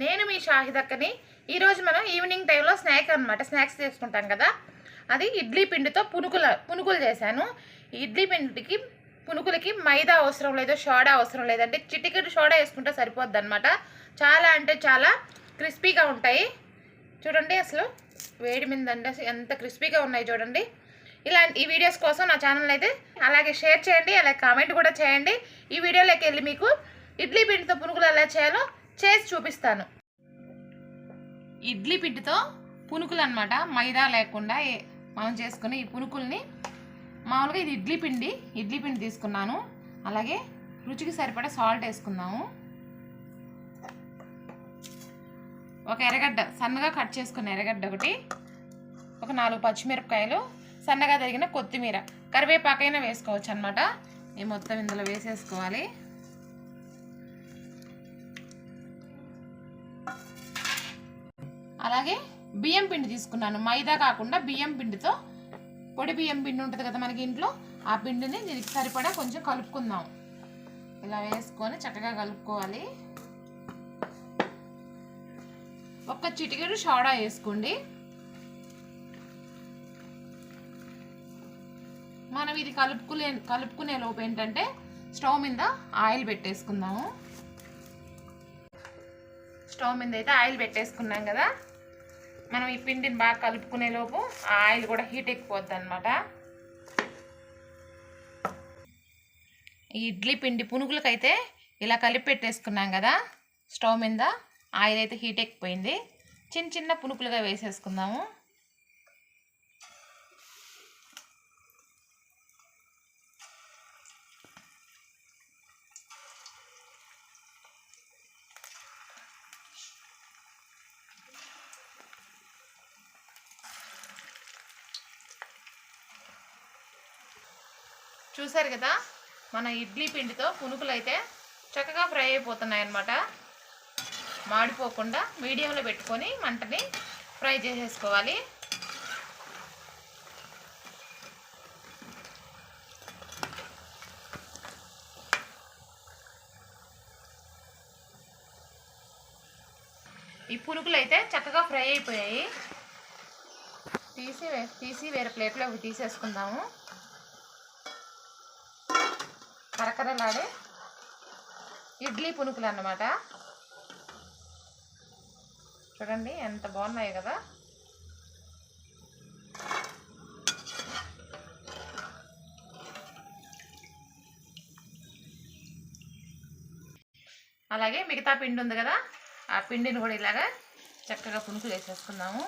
నేను మీ షాహిదక్కని ఈరోజు మనం ఈవినింగ్ టైంలో స్నాక్ అనమాట స్నాక్స్ చేసుకుంటాం కదా. అది ఇడ్లీ పిండితో పునుకుల పునుకులు చేశాను. ఇడ్లీ పిండికి పునుకులకి మైదా అవసరం లేదు సోడా అవసరం లేదంటే చిటికెడు సోడా వేసుకుంటే సరిపోద్ది అనమాట చాలా అంటే చాలా క్రిస్పీగా ఉంటాయి. చూడండి అసలు వేడి మీద అంటే ఎంత క్రిస్పీగా ఉన్నాయి చూడండి. ఇలాంటి ఈ వీడియోస్ కోసం నా ఛానల్ అయితే అలాగే షేర్ చేయండి. అలాగే కామెంట్ కూడా చేయండి. ఈ వీడియోలోకి వెళ్ళి మీకు ఇడ్లీ పిండితో పునుగులు ఎలా చేయాలో చేసి చూపిస్తాను. ఇడ్లీ పిండితో పునుకులు అనమాట మైదా లేకుండా ఏ- మనం చేసుకునే ఈ పునుకుల్ని. మామూలుగా ఇది ఇడ్లీ పిండి ఇడ్లీ పిండి తీసుకున్నాను. అలాగే రుచికి సరిపడా సాల్ట్ వేసుకుందాము. ఒక ఎర్రగడ్డ సన్నగా కట్ చేసుకున్న ఎర్రగడ్డ ఒకటి ఒక నాలుగు పచ్చిమిరపకాయలు సన్నగా తరిగిన కొత్తిమీర కరివేపాకైనా వేసుకోవచ్చు అనమాట ఈ మొత్తం ఇందులో వేసేసుకోవాలి. అలాగే బియ్యం పిండి తీసుకున్నాను. మైదా కాకుండా బియ్యం పిండితో పొడి బియ్యం పిండి ఉంటుంది కదా మనకి ఇంట్లో ఆ పిండిని దీనికి సరిపడా కొంచెం కలుపుకుందాం. ఇలా వేసుకొని చక్కగా కలుపుకోవాలి. ఒక్క చిటికెడు సోడా వేసుకోండి. మనం ఇది కలుపుకునే కలుపుకునే లోపు ఏంటంటే స్టవ్ మీద ఆయిల్ పెట్టేసుకుందాము. స్టవ్ మీద అయితే ఆయిల్ పెట్టేసుకున్నాం కదా. మనం ఈ పిండిని బాగా కలుపుకునే లోపు ఆ ఆయిల్ కూడా హీట్ ఎక్కిపోద్ది అనమాట ఈ ఇడ్లీ పిండి పునుగులకైతే ఇలా కలిపి పెట్టేసుకున్నాం కదా స్టవ్ మీద ఆయిల్ అయితే హీట్ ఎక్కిపోయింది చిన్న చిన్న పునుకులుగా వేసేసుకుందాము. చూసారు కదా? మన ఇడ్లీ పిండితో పునుకులు అయితే చక్కగా ఫ్రై అయిపోతున్నాయి అన్నమాట మాడిపోకుండా మీడియంలో పెట్టుకొని మంటని ఫ్రై చేసేసుకోవాలి. ఈ పునుకులు అయితే చక్కగా ఫ్రై అయిపోయాయి. తీసి తీసి వేరే ప్లేట్లోకి తీసేసుకుందాము. కరకరలాడే ఇడ్లీ పునుకులు అన్నమాట. చూడండి ఎంత బాగున్నాయి కదా. అలాగే మిగతా పిండి ఉంది కదా ఆ పిండిని కూడా ఇలాగా చక్కగా పునుకులు వేసేసుకుందాము.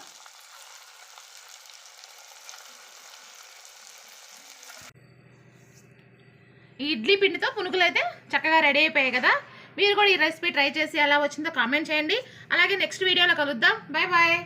ఈ ఇడ్లీ పిండితో పునుకులు అయితే చక్కగా రెడీ అయిపోయాయి కదా. మీరు కూడా ఈ రెసిపీ ట్రై చేసి ఎలా వచ్చిందో కామెంట్ చేయండి. అలాగే నెక్స్ట్ వీడియోలో కలుద్దాం. Bye bye.